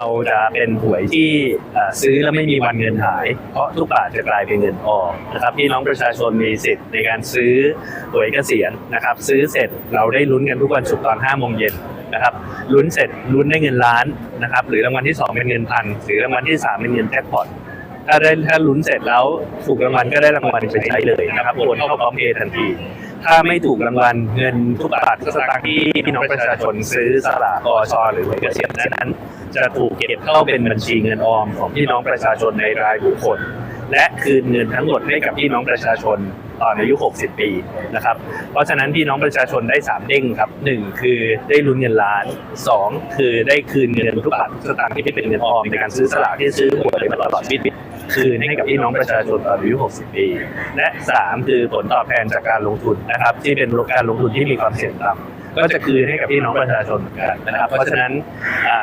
เราจะเป็นหวยที่ซื้อแล้วไม่มีวันเงินหาย เพราะทุกบาทจะกลายเป็นเงินออมนะครับพี่น้องประชาชนมีสิทธิ์ในการซื้อหวยเกษียณนะครับ ซื้อเสร็จเราได้ลุ้นกันทุกวันศุกร์ตอน5โมงเย็นนะครับลุ้นเสร็จลุ้นได้เงินล้านนะครับหรือรางวัลที่ 2 เป็นเงินพันหรือรางวัลที่ 3 เป็นเงินแจ็คพอตถ้าได้ถ้าลุ้นเสร็จแล้วถูกรางวัลก็ได้รางวัลไปใช้เลยนะครับโอนเข้าพร้อมเพย์ทันทีถ้าไม่ถูกรางวัลเงินทุกบาททุกสตางค์ที่พี่น้องประชาชนซื้อสลากอชหรือหวยเกษียณนั้น จะถูกเก็บเข้าเป็นบัญชีเงินออมของพี่น้องประชาชนในรายบุคคล และคืนเงินทั้งหมดให้กับพี่น้องประชาชนตอนอายุ 60 ปีนะครับ เพราะฉะนั้นพี่น้องประชาชนได้ 3 เด้งครับ 1 คือได้ลุ้นเงินล้าน 2 คือได้คืนเงินทุกบาททุกสตางค์ที่เป็นเงินออมในการซื้อสลากที่ซื้อหวยมาตลอดชีวิตคืนให้กับพี่น้องประชาชนตอนอายุ 60 ปี และ 3 คือผลตอบแทนจากการลงทุนนะครับ ที่เป็นการลงทุนที่มีความเสี่ยงต่ำ ก็จะคืนให้กับพี่น้องประชาชนเหมือนกันนะครับ เพราะฉะนั้น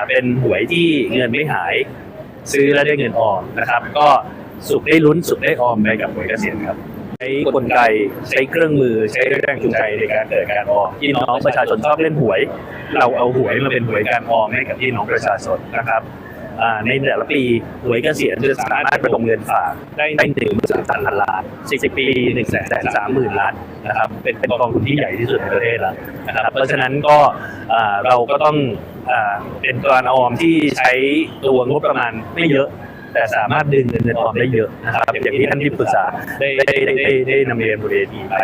เป็นหวยที่เงินไม่หาย ซื้อแล้วได้เงินออมนะครับ ก็สุขได้ลุ้นสุขได้ออมไปกับหวยเกษียณครับใช้กลไกใช้เครื่องมือใช้แรงจูงใจในการเกิดการออมพี่น้องประชาชนชอบเล่นหวย เราเอาหวยมาเป็นหวยการออมให้กับพี่น้องประชาชนนะครับ ในแต่ละปีหวยเกษียณจะสามารถระดมเงินฝากได้หนึ่งสามพันล้านสิบปีหนึ่งแสนสามหมื่นล้านนะครับเป็นเป็นกองทุนที่ใหญ่ที่สุดในประเทศแล้วนะครับเพราะฉะนั้นก็เราก็ต้องเป็นการออมที่ใช้ตัวงบประมาณไม่เยอะแต่สามารถดึงเงินออมได้เยอะนะครับอย่างที่ท่านที่ปรึกษาได้ได้ได้ได้นำเรียนบนเวทีไป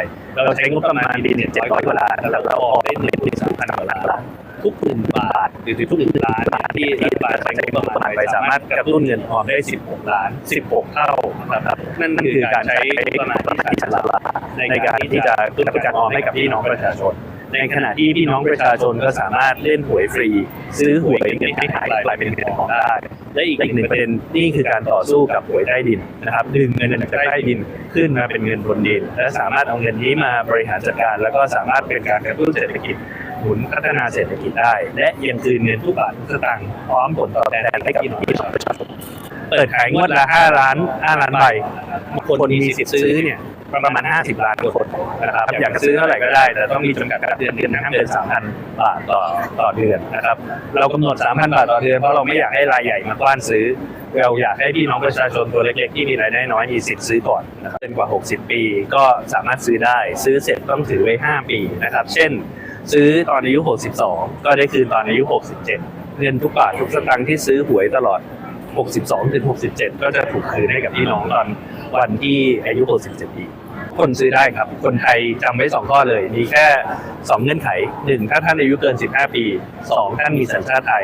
เราใช้งบประมาณปีหนึ่งเจ็ดร้อยกว่าล้านแล้วเราออกได้หนึ่งถึงสามพันกว่าล้าน ทุกหนึ่งบาทหรือทุกหนึ่งล้านที่ที่รัฐบาลใช้งบประมาณไปสามารถกระตุ้นเงินออมได้ 16 ล้าน 16 เท่านะครับนั่นคือการใช้งบประมาณที่ฉลาดในการที่จะกระตุ้นการออมให้กับพี่น้องประชาชน ในขณะที่พี่น้องประชาชนก็สามารถเล่นหวยฟรี ซื้อหวยเงินไม่หายกลายเป็นเงินออมได้และอีกหนึ่งประเด็นนี่คือการต่อสู้กับหวยใต้ดินนะครับดึงเงินจากใต้ดินขึ้นมาเป็นเงินบนดิน และสามารถเอาเงินนี้มาบริหารจัดการ แล้วก็สามารถเป็นการกระตุ้นเศรษฐกิจุนพัฒนาเศรษฐกิจได้ และยังคืนเงินทุกบาททุกสตางค์พร้อมผลตอบแทนให้กับพี่น้องประชาชนเปิดขายงวดละ 5 ล้าน 5 ล้านใบคนมีสิทธิ์ซื้อเนี่ยประมาณ 50 ล้านคนนะครับอยากซื้อเท่าไหร่ก็ได้ แต่ต้องมีจำกัดการเดือนเดือนห้ามเกิน3,000 บาทต่อต่อเดือนนะครับ เรากำหนด 3,000 บาทต่อเดือนเพราะเราไม่อยากให้รายใหญ่มากว้านซื้อ เราอยากให้พี่น้องประชาชนตัวเล็กๆ ที่มีรายได้น้อยมีสิทธิ์ซื้อก่อนนะครับเป็นกว่า 60 ปีก็สามารถซื้อได้ ซื้อเสร็จต้องถือไว้ 5 ปีนะครับ เช่น ซื้อตอนอายุ 62 ก็ได้คืนตอนอายุ 67 เงินทุกบาททุกสตางค์ที่ซื้อหวยตลอด 62ถึง67 ก็จะถูกคืนให้กับพี่น้องตอนวันที่อายุ 67 ปี คนซื้อได้ครับ คนไทยจำไว้ 2 ข้อเลย มีแค่ 2 เงื่อนไข 1 ถ้าท่านอายุเกิน 15 ปี 2 ท่านมีสัญชาติไทย